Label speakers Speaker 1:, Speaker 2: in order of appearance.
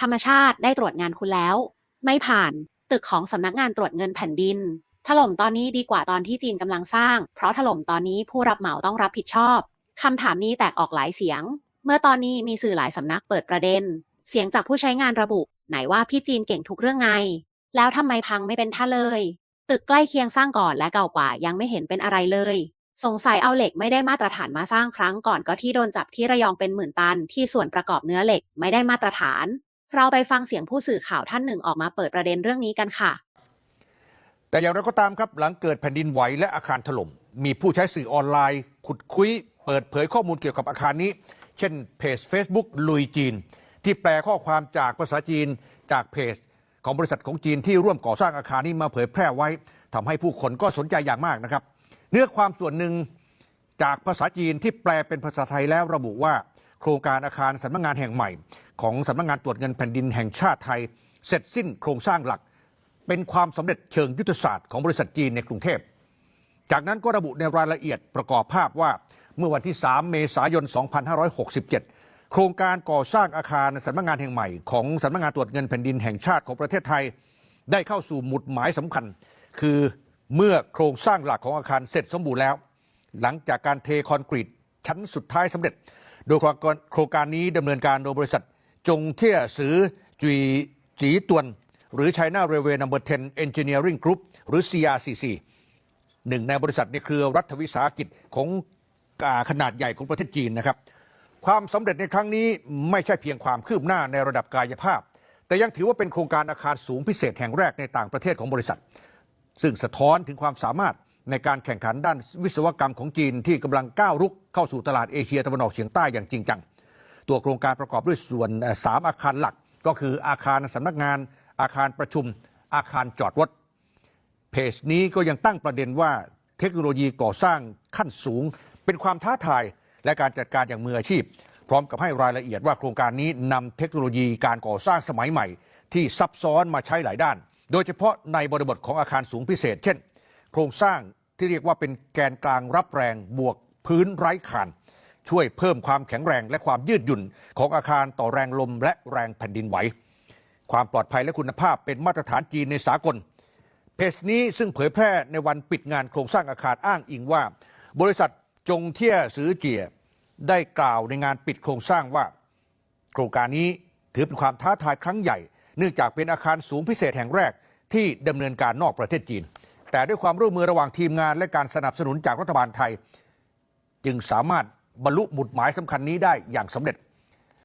Speaker 1: ธรรมชาติได้ตรวจงานคุณแล้ว ไม่ผ่านตึกของสำนักงานตรวจเงินแผ่นดิน ถล่มตอนนี้ดีกว่าตอนที่จีนกำลังสร้าง เพราะถล่มตอนนี้ผู้รับเหมาต้องรับผิดชอบคำถามนี้แตกออกหลายเสียง เมื่อตอนนี้มีสื่อหลายสำนักเปิดประเด็น เสียงจากผู้ใช้งานระบุ ไหนว่าพี่จีนเก่งทุกเรื่องไง แล้วทำไมพังไม่เป็นท่าเลย ตึกใกล้เคียงสร้างก่อนและเก่ากว่ายังไม่เห็นเป็นอะไรเลย สงสัยเอาเหล็กไม่ได้มาตรฐานมาสร้างครั้งก่อนก็ที่โดนจับที่ระยองเป็นหมื่นตันที่ส่วนประกอบเนื้อเหล็กไม่ได้มาตรฐาน เราไปฟังเสียงผู้สื่อข่าวท่านหนึ่งออกมาเปิดประเด็นเรื่องนี้กันค่ะ
Speaker 2: แต่อย่างไรก็ตามครับหลังเกิดแผ่นดินไหวและอาคารถล่มมีผู้ใช้สื่อออนไลน์ ขุดคุย เปิดเผยข้อมูลเกี่ยวกับอาคารนี้ เช่นเพจ Facebook ลุยจีน ที่แปลข้อความจากภาษาจีนจากเพจของบริษัทของจีนที่ร่วมก่อสร้างอาคารนี้มาเผยแพร่ไว้ทำให้ผู้คนก็สนใจอย่างมากนะครับ เนื้อความส่วนหนึ่งจากภาษาจีนที่แปลเป็นภาษาไทยแล้วระบุว่า โครงการอาคารสำนักงานแห่งใหม่ ของสำนักงานตรวจเงินแผ่นดินแห่งชาติไทย เสร็จสิ้นโครงสร้างหลัก เป็นความสำเร็จเชิงยุทธศาสตร์ของบริษัทจีนในกรุงเทพ จากนั้นก็ระบุในรายละเอียดประกอบภาพว่าเมื่อวันที่ 3 เมษายน 2567 โครงการก่อสร้างอาคารสำนักงานแห่งใหม่ ของสำนักงานตรวจเงินแผ่นดินแห่งชาติของประเทศไทย ได้เข้าสู่หมุดหมายสำคัญ คือเมื่อโครงสร้างหลักของอาคารเสร็จสมบูรณ์แล้ว หลังจากการเทคอนกรีตชั้นสุดท้ายสำเร็จ โดยโครงการนี้ดำเนินการโดยบริษัท จงเที่ยสือจุยจีตวน หรือ China Railway No. 10 Engineering Group หรือ CRCC หนึ่งในบริษัทในเครือรัฐวิสาหกิจของอาขนาดใหญ่ของประเทศจีนนะครับ ความสำเร็จในครั้งนี้ไม่ใช่เพียงความคืบหน้าในระดับกายภาพ แต่ยังถือว่าเป็นโครงการอาคารสูงพิเศษแห่งแรกในต่างประเทศของบริษัท ซึ่งสะท้อนถึงความสามารถในการแข่งขันด้านวิศวกรรมของจีนที่กำลังก้าวรุกเข้าสู่ตลาดเอเชียตะวันออกเฉียงใต้อย่างจริงจัง ตัวโครงการประกอบด้วยส่วนเอ่อสามอาคารหลัก ก็คืออาคารสำนักงาน อาคารประชุม อาคารจอดรถเพจนี้ก็ยังตั้งประเด็นว่าเทคโนโลยีก่อสร้างขั้นสูง เป็นความท้าทายและการจัดการอย่างมืออาชีพ พร้อมกับให้รายละเอียดว่าโครงการนี้นำเทคโนโลยีการก่อสร้างสมัยใหม่ ที่ซับซ้อนมาใช้หลายด้าน โดยเฉพาะในบริบทของอาคารสูงพิเศษ เช่น โครงสร้างที่เรียกว่าเป็นแกนกลางรับแรงบวกพื้นไร้คาน ช่วยเพิ่มความแข็งแรงและความยืดหยุ่น ของอาคารต่อแรงลมและแรงแผ่นดินไหว ความปลอดภัยและคุณภาพเป็นมาตรฐานจีนในสากล เพจนี้ซึ่งเผยแพร่ในวันปิดงานโครงสร้างอาคารอ้างอิงว่า บริษัทจงเที่ยสือเจียได้กล่าวในงานปิดโครงสร้างว่า โครงการนี้ถือเป็นความท้าทายครั้งใหญ่ เนื่องจากเป็นอาคารสูงพิเศษแห่งแรกที่ดำเนินการนอกประเทศจีน แต่ด้วยความร่วมมือระหว่างทีมงานและการสนับสนุนจากรัฐบาลไทย จึงสามารถ บรรลุหมุดหมายสำคัญนี้ได้อย่างสำเร็จ